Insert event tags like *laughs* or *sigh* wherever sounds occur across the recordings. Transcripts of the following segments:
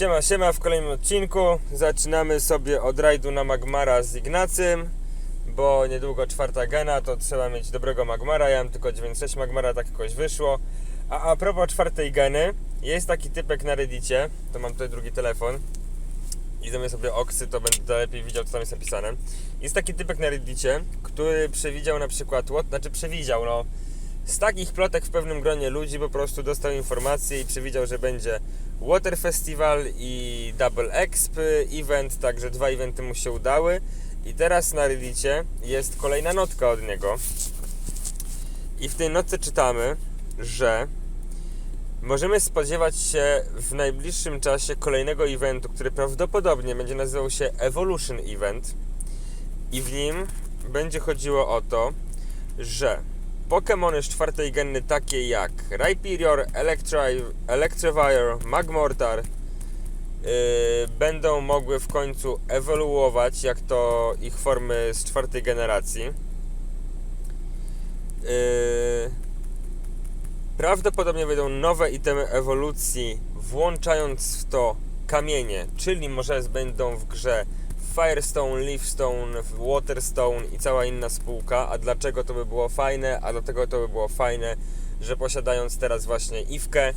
Siema, siema, w kolejnym odcinku zaczynamy sobie od rajdu na Magmara z Ignacym, bo niedługo czwarta gena, to trzeba mieć dobrego Magmara, ja mam tylko 9.6 Magmara, tak jakoś wyszło. A a propos czwartej geny, jest taki typek na reddicie, to mam tutaj drugi telefon i zamiast sobie oksy, to będę lepiej widział, co tam jest napisane. Jest taki typek na reddicie, który przewidział na przykład, znaczy przewidział, no, z takich plotek w pewnym gronie ludzi po prostu dostał informację i przewidział, że będzie Water Festival i Double Exp event, także dwa eventy mu się udały. I teraz na Reddicie jest kolejna notka od niego. I w tej notce czytamy, że możemy spodziewać się w najbliższym czasie kolejnego eventu, który prawdopodobnie będzie nazywał się Evolution Event. I w nim będzie chodziło o to, że Pokémony z czwartej geny takie jak Rhyperior, Electivire, Magmortar yy, będą mogły w końcu ewoluować jak to ich formy z czwartej generacji. Yy, prawdopodobnie wyjdą nowe itemy ewolucji, włączając w to kamienie, czyli może będą w grze Firestone, Leafstone, Waterstone i cała inna spółka. A dlaczego to by było fajne? A dlatego to by było fajne, że posiadając teraz właśnie Iwkę,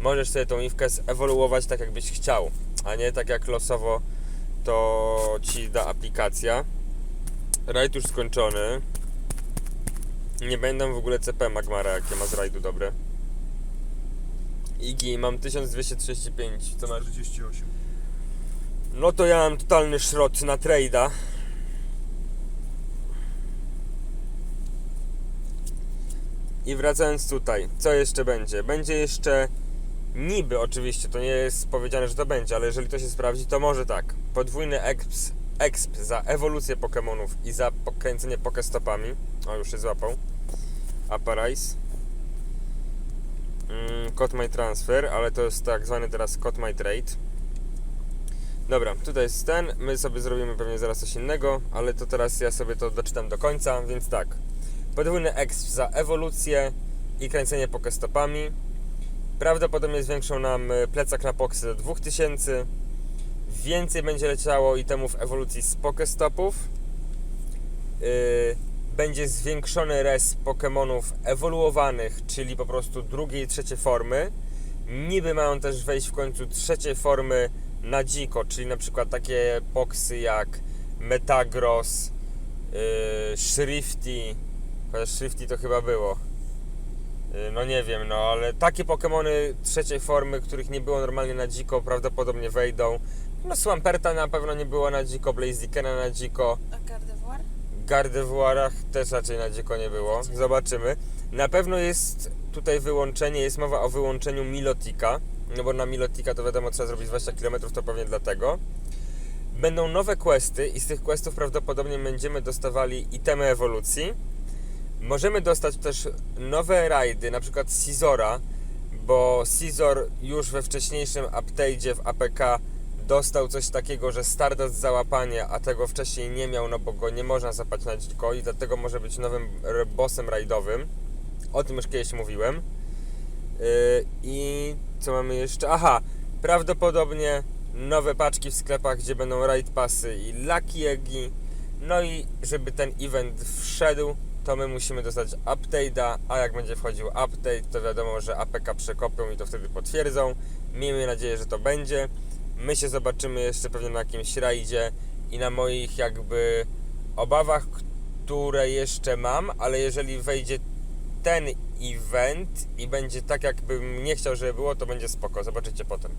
możesz sobie tą Iwkę zewoluować tak jakbyś chciał, a nie tak jak losowo to ci da aplikacja. Rajd już skończony. Nie będą w ogóle CP Magmara, jakie ma z rajdu dobre. Igi mam 1235, co masz? 48. No to ja mam totalny szrot na trade'a. I wracając tutaj, co jeszcze będzie? Będzie jeszcze niby oczywiście, to nie jest powiedziane, że to będzie, ale jeżeli to się sprawdzi, to może tak. Podwójny exp, exp za ewolucję Pokémonów i za pokręcenie Pokestopami. O, już się złapał. Aparice. Mm, Code My Transfer, ale to jest tak zwany teraz Code My Trade. Dobra, tutaj jest ten. My sobie zrobimy pewnie zaraz coś innego, ale to teraz ja sobie to doczytam do końca, więc tak. Podwójny exp za ewolucję i kręcenie pokestopami. Prawdopodobnie zwiększą nam y, plecak na poksy do 2000. Więcej będzie leciało itemów ewolucji z pokestopów. Yy, będzie zwiększony res Pokémonów ewoluowanych, czyli po prostu drugie i trzecie formy. Niby mają też wejść w końcu trzecie formy na dziko, czyli na przykład takie poksy jak Metagross, yy, Shrifty, chociaż Shrifty to chyba było. Yy, no nie wiem, no ale takie Pokémony trzeciej formy, których nie było normalnie na dziko, prawdopodobnie wejdą. No Swamperta na pewno nie było na dziko, Blazikena na dziko. A Gardevoir? Gardevoirach też raczej na dziko nie było. Zobaczymy. Na pewno jest tutaj wyłączenie, jest mowa o wyłączeniu Milotika. No bo na Milotika to wiadomo trzeba zrobić 20 km, to pewnie dlatego. Będą nowe questy i z tych questów prawdopodobnie będziemy dostawali itemy ewolucji. Możemy dostać też nowe rajdy, na przykład Scizora, bo Scizor już we wcześniejszym update'zie w APK dostał coś takiego, że Stardust załapanie, a tego wcześniej nie miał, no bo go nie można zapać na dziko i dlatego może być nowym bossem rajdowym. O tym już kiedyś mówiłem. Yy, I co mamy jeszcze? Aha, prawdopodobnie nowe paczki w sklepach, gdzie będą raid passy i lucky eggi. No i żeby ten event wszedł, to my musimy dostać update'a, a jak będzie wchodził update, to wiadomo, że APK przekopią i to wtedy potwierdzą. Miejmy nadzieję, że to będzie. My się zobaczymy jeszcze pewnie na jakimś rajdzie i na moich jakby obawach, które jeszcze mam, ale jeżeli wejdzie ten event i będzie tak, jakbym nie chciał, żeby było, to będzie spoko. Zobaczycie potem.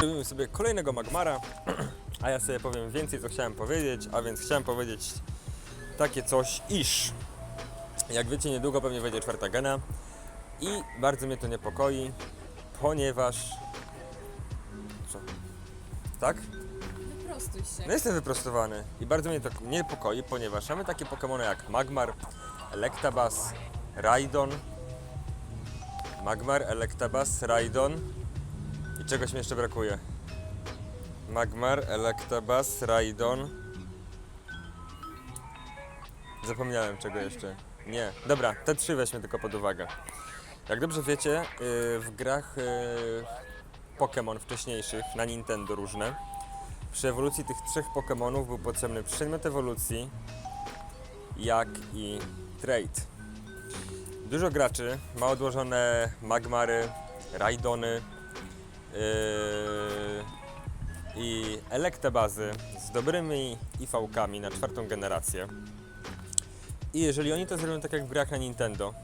Robimy sobie kolejnego Magmara, *clears throat* a ja sobie powiem więcej, co chciałem powiedzieć, a więc chciałem powiedzieć takie coś, iż jak wiecie, niedługo pewnie wejdzie czwarta gena i bardzo mnie to niepokoi, ponieważ... Co? Tak? Wyprostuj się. No jestem wyprostowany i bardzo mnie to niepokoi, ponieważ mamy takie Pokémony jak Magmar, Electabuzz, Raidon, Magmar, Electabuzz, Raidon i czegoś mi jeszcze brakuje. Magmar, Electabuzz, Raidon. Zapomniałem czego jeszcze. Nie. Dobra, te trzy weźmy tylko pod uwagę. Jak dobrze wiecie, yy, w grach yy, Pokémon wcześniejszych na Nintendo różne, przy ewolucji tych trzech Pokémonów był potrzebny przedmiot ewolucji, jak i trade. Dużo graczy ma odłożone Magmary, Raidony yy, i Electabazy z dobrymi IV-kami na czwartą generację. I jeżeli oni to zrobią tak jak w grach na Nintendo,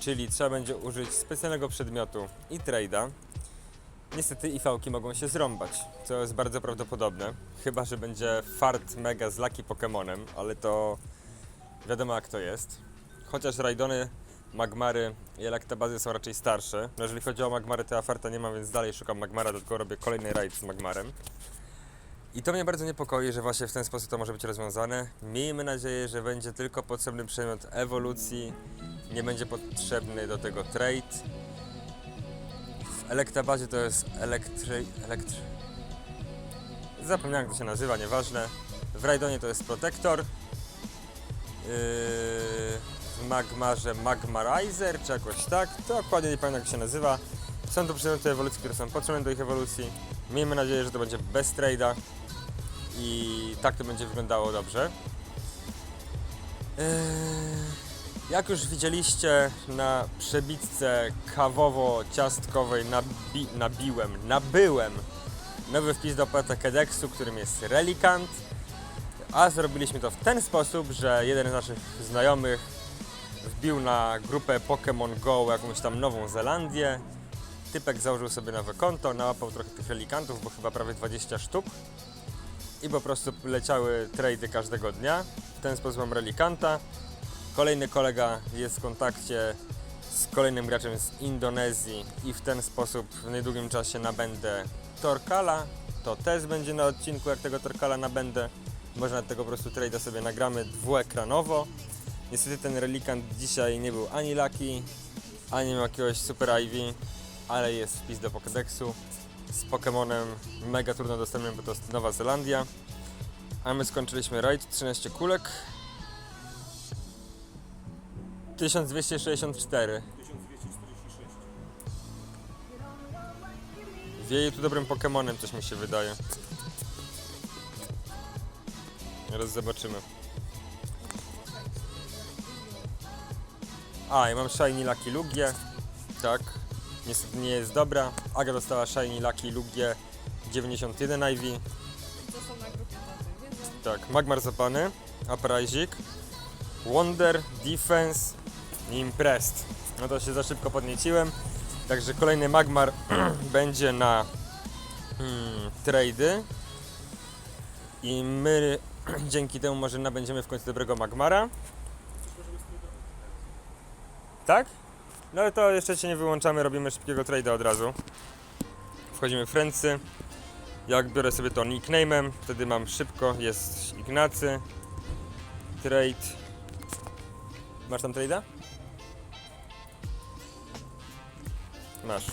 czyli trzeba będzie użyć specjalnego przedmiotu i trade'a, niestety IV-ki mogą się zrąbać, co jest bardzo prawdopodobne. Chyba, że będzie fart mega z Lucky Pokémonem, ale to wiadomo jak to jest. Chociaż Raidony, Magmary i Electabazy są raczej starsze. No jeżeli chodzi o Magmary, to ja farta nie mam, więc dalej szukam Magmara, tylko robię kolejny raid z Magmarem. I to mnie bardzo niepokoi, że właśnie w ten sposób to może być rozwiązane. Miejmy nadzieję, że będzie tylko potrzebny przedmiot ewolucji, nie będzie potrzebny do tego trade. W Electabazie to jest elektry... elektry... Zapomniałem jak to się nazywa, nieważne. W Raidonie to jest protektor. Yy, Magmarze Magmarizer, czy jakoś tak. Dokładnie nie pamiętam jak się nazywa. Są to przedmioty ewolucji, które są potrzebne do ich ewolucji. Miejmy nadzieję, że to będzie bez trade'a i tak to będzie wyglądało dobrze. Eee, Jak już widzieliście na przebitce kawowo-ciastkowej nabi nabiłem, nabyłem nowy wpis do Pokédexu, którym jest Relikant. A zrobiliśmy to w ten sposób, że jeden z naszych znajomych wbił na grupę Pokémon Go jakąś tam Nową Zelandię. Typek założył sobie nowe konto, nałapał trochę tych relikantów, bo chyba prawie 20 sztuk. I po prostu leciały trady każdego dnia. W ten sposób mam relikanta. Kolejny kolega jest w kontakcie z kolejnym graczem z Indonezji i w ten sposób w niedługim czasie nabędę Torkala. To też będzie na odcinku, jak tego Torkala nabędę. Można tego po prostu trade'a sobie nagramy dwuekranowo. Niestety ten relikant dzisiaj nie był ani Lucky, ani miał jakiegoś Super Ivy, ale jest wpis do Pokédexu z Pokémonem mega trudno dostępnym, bo to jest Nowa Zelandia. A my skończyliśmy raid 13 kulek. 1264. 1246. Wieje tu dobrym Pokemonem, coś mi się wydaje. Teraz zobaczymy. A, i mam Shiny Lucky Lugię. Tak. Niestety nie jest dobra. Aga dostała Shiny Lucky Lugię 91 IV. To są na grupie. Tak, Magmar zapany, Uprising, Wonder, Defense i Impressed. No to się za szybko podnieciłem. Także kolejny Magmar *clears throat* będzie na hmm, trady. I my *clears throat* dzięki temu może nabędziemy w końcu dobrego Magmara. Tak? No ale to jeszcze się nie wyłączamy, robimy szybkiego trade'a od razu. Wchodzimy w Frenzy. Jak biorę sobie to nickname'em, wtedy mam szybko, jest Ignacy, trade. Masz tam trade'a? Masz.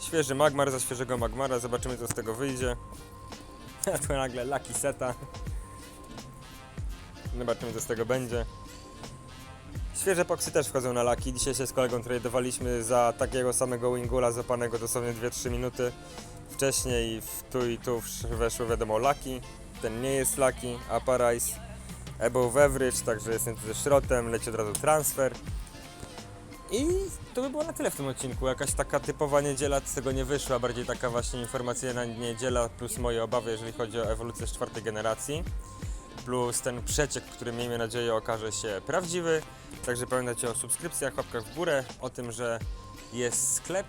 Świeży Magmar za świeżego Magmara, zobaczymy co z tego wyjdzie. *laughs* A tu nagle Lucky Seta. Zobaczymy co z tego będzie. Świeże poksy też wchodzą na Lucky. Dzisiaj się z kolegą tradowaliśmy za takiego samego Wingula zapanego dosłownie 2-3 minuty wcześniej w tu i tu weszło wiadomo Lucky, ten nie jest Lucky, Aparize, Above Average, także jestem tu ze szrotem, leci od razu transfer. I to by było na tyle w tym odcinku. Jakaś taka typowa niedziela z tego nie wyszła, bardziej taka właśnie informacyjna niedziela, plus moje obawy, jeżeli chodzi o ewolucję z czwartej generacji. Plus ten przeciek, który miejmy nadzieję okaże się prawdziwy. Także pamiętajcie o subskrypcjach, łapkach w górę, o tym, że jest sklep,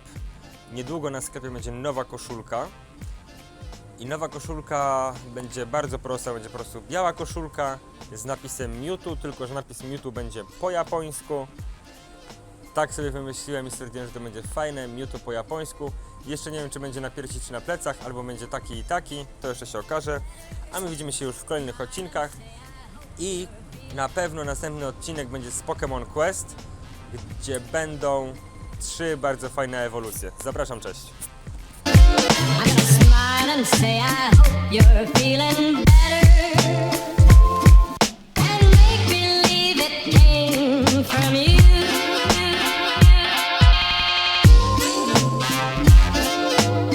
Niedługo na sklepie będzie nowa koszulka. I nowa koszulka będzie bardzo prosta, będzie po prostu biała koszulka z napisem Mewtwo, tylko że napis Mewtwo będzie po japońsku. Tak sobie wymyśliłem i stwierdziłem, że to będzie fajne, Mewtwo po japońsku. Jeszcze nie wiem, czy będzie na piersi, czy na plecach, albo będzie taki i taki, to jeszcze się okaże. A my widzimy się już w kolejnych odcinkach. I na pewno następny odcinek będzie z Pokémon Quest, gdzie będą trzy bardzo fajne ewolucje. Zapraszam, cześć. And say I hope you're